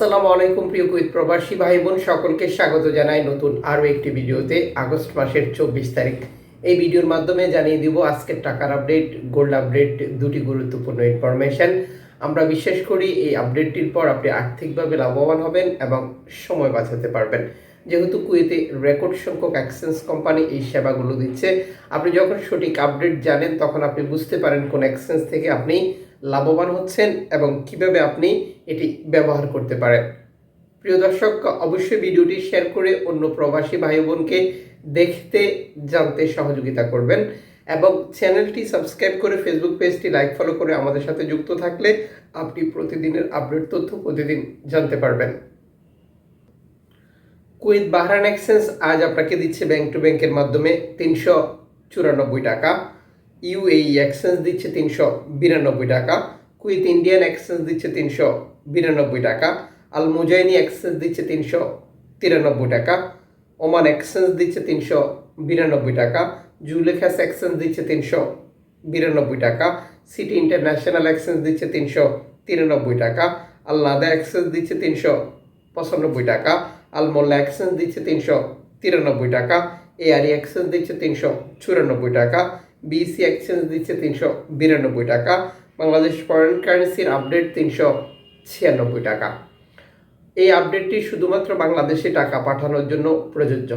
আসসালামু আলাইকুম, প্রিয় কুইত প্রবাসী ভাই বোন সকলকে স্বাগত জানাই নতুন আরও একটি ভিডিওতে, আগস্ট মাসের চব্বিশ তারিখ। এই ভিডিওর মাধ্যমে জানিয়ে দিব আজকের টাকার আপডেট, গোল্ড আপডেট, দুটি গুরুত্বপূর্ণ ইনফরমেশন আমরা বিশ্বাস করি এই আপডেটটির পর আপনি আর্থিকভাবে লাভবান হবেন এবং সময় বাঁচাতে পারবেন। যেহেতু কুয়েতে রেকর্ড সংখ্যক এক্সচেঞ্জ কোম্পানি এই সেবাগুলো দিচ্ছে, আপনি যখন সঠিক আপডেট জানেন, তখন আপনি বুঝতে পারেন কোন এক্সচেঞ্জ থেকে আপনি লাভবান হচ্ছেন এবং কীভাবে আপনি এটি ব্যবহার করতে পারেন। প্রিয় দর্শক, অবশ্যই ভিডিওটি শেয়ার করে অন্য প্রবাসী ভাই বোনকে দেখতে, জানতে সহযোগিতা করবেন এবং চ্যানেলটি সাবস্ক্রাইব করে ফেসবুক পেজটি লাইক ফলো করে আমাদের সাথে যুক্ত থাকলে আপনি প্রতিদিনের আপডেট তথ্য প্রতিদিন জানতে পারবেন। কুয়েত বাহরান এক্সচেঞ্জ আজ আপনাকে দিচ্ছে ব্যাংক টু ব্যাংকের মাধ্যমে তিনশো চুরানব্বই টাকা। ইউএই এক্সচেঞ্জ দিচ্ছে তিনশো বিরানব্বই টাকা কুইথ ইন্ডিয়ান এক্সচেঞ্জ দিচ্ছে তিনশো বিরানব্বই টাকা, আল মুজাইনি এক্সচেঞ্জ দিচ্ছে তিনশো তিরানব্বই টাকা, ওমান এক্সচেঞ্জ দিচ্ছে তিনশো বিরানব্বই টাকা, জুলেখাস এক্সচেঞ্জ দিচ্ছে তিনশো বিরানব্বই টাকা, সিটি ইন্টারন্যাশনাল এক্সচেঞ্জ দিচ্ছে তিনশো তিরানব্বই টাকা, আল লাদা এক্সচেঞ্জ দিচ্ছে তিনশো পঁচানব্বই টাকা, আল মোল্লা এক্সচেঞ্জ দিচ্ছে তিনশো তিরানব্বই টাকা এআরই এক্সচেঞ্জ দিচ্ছে তিনশো চুরানব্বই টাকা বিসি এক্সচেঞ্জ দিচ্ছে তিনশো বিরানব্বই টাকা, বাংলাদেশ ফরেন কারেন্সির আপডেট তিনশো ছিয়ানব্বই টাকা। এই আপডেটটি শুধুমাত্র বাংলাদেশে টাকা পাঠানোর জন্য প্রযোজ্য।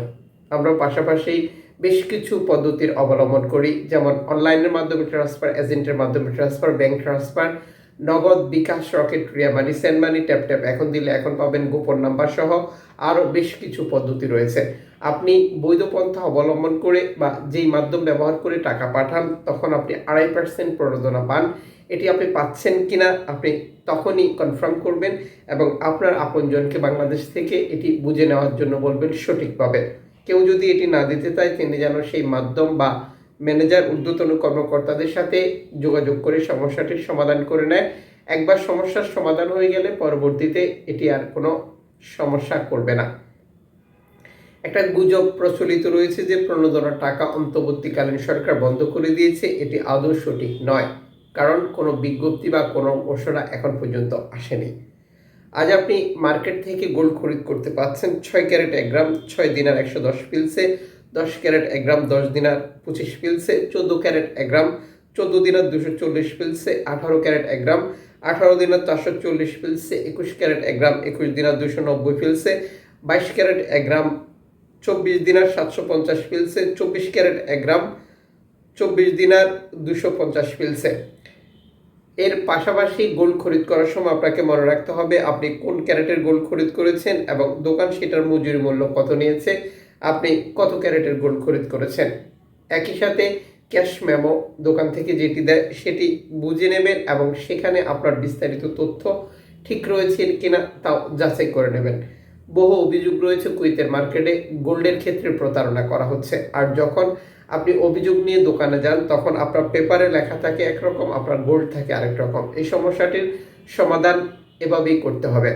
আমরা পাশাপাশি বেশ কিছু পদ্ধতির অবলম্বন করি, যেমন অনলাইনের মাধ্যমে ট্রান্সফার এজেন্টের মাধ্যমে ট্রান্সফার ব্যাংক ট্রান্সফার নগদ বিকাশ রকেট ক্রিয়া money send money tap tap এখন দিলে এখন পাবেন গোপন নাম্বার সহ আরও বেশ কিছু পদ্ধতি রয়েছে। আপনি বৈধ পন্থা অবলম্বন করে বা যেই মাধ্যম ব্যবহার করে টাকা পাঠান, তখন আপনি আড়াই পার্সেন্ট প্রণোদনা পান। এটি আপনি পাচ্ছেন কিনা আপনি তখনই কনফার্ম করবেন এবং আপনার আপনজনকে বাংলাদেশ থেকে এটি বুঝে নেওয়ার জন্য বলবেন সঠিকভাবে। কেউ যদি এটি না দিতে চায়, তিনি যেন সেই মাধ্যম বা ম্যানেজার, ঊর্ধ্বতন কর্মকর্তাদের সাথে যোগাযোগ করে সমস্যাটির সমাধান করে নেয়। একবার সমস্যার সমাধান হয়ে গেলে পরবর্তীতে এটি আর কোনো সমস্যা করবে না। একটা গুজব প্রচলিত রয়েছে যে প্রণোদনার টাকা অন্তর্বর্তীকালীন সরকার বন্ধ করে দিয়েছে। এটি আদৌ সঠিক নয়, কারণ কোনো বিজ্ঞপ্তি বা কোনো ঘোষণা এখন পর্যন্ত আসেনি। আজ আপনি মার্কেট থেকে গোল্ড খরিদ করতে পাচ্ছেন। ছয় ক্যারেট এক গ্রাম, ছয় দিনার একশো দশ পিলসে দশ ক্যারেট এক গ্রাম, দশ দিনার পঁচিশ পিলসে, চোদ্দ ক্যারেট এক গ্রাম, চোদ্দ দিনার দুশো চল্লিশ পিলসে, আঠারো ক্যারেট এক গ্রাম, আঠারো দিনার চারশো চল্লিশ পিলসে, একুশ ক্যারেট এক গ্রাম, একুশ দিনার দুশো নব্বই পিলসে, বাইশ ক্যারেট এক গ্রাম, চব্বিশ দিনার সাতশো পঞ্চাশ পিলসে, চব্বিশ ক্যারেট এক গ্রাম, চব্বিশ দিনার দুশো পঞ্চাশ পিলসে। এর পাশাপাশি গোল্ড খরিদ করার সময় আপনাকে মনে রাখতে হবে, আপনি কোন ক্যারেটের গোল্ড খরিদ করেছেন এবং দোকান সেটার মজুরি মূল্য কত নিয়েছে আপনি কত ক্যারেটের গোল্ড খরিদ করেছেন? একই সাথে ক্যাশ মেমো দোকান থেকে যেটি দেয়, সেটি বুঝে নেবেন এবং সেখানে আপনার বিস্তারিত তথ্য ঠিক রয়েছে কিনা তাও যাচাই করে নেবেন। বহু অভিযোগ রয়েছে কুইতের মার্কেটে গোল্ডের ক্ষেত্রে প্রতারণা করা হচ্ছে। আর যখন আপনি অভিযোগ নিয়ে দোকানে যান, তখন আপনার পেপারে লেখা থাকে একরকম, আপনার গোল্ড থাকে আরেক রকম। এই সমস্যাটির সমাধান এভাবেই করতে হবে।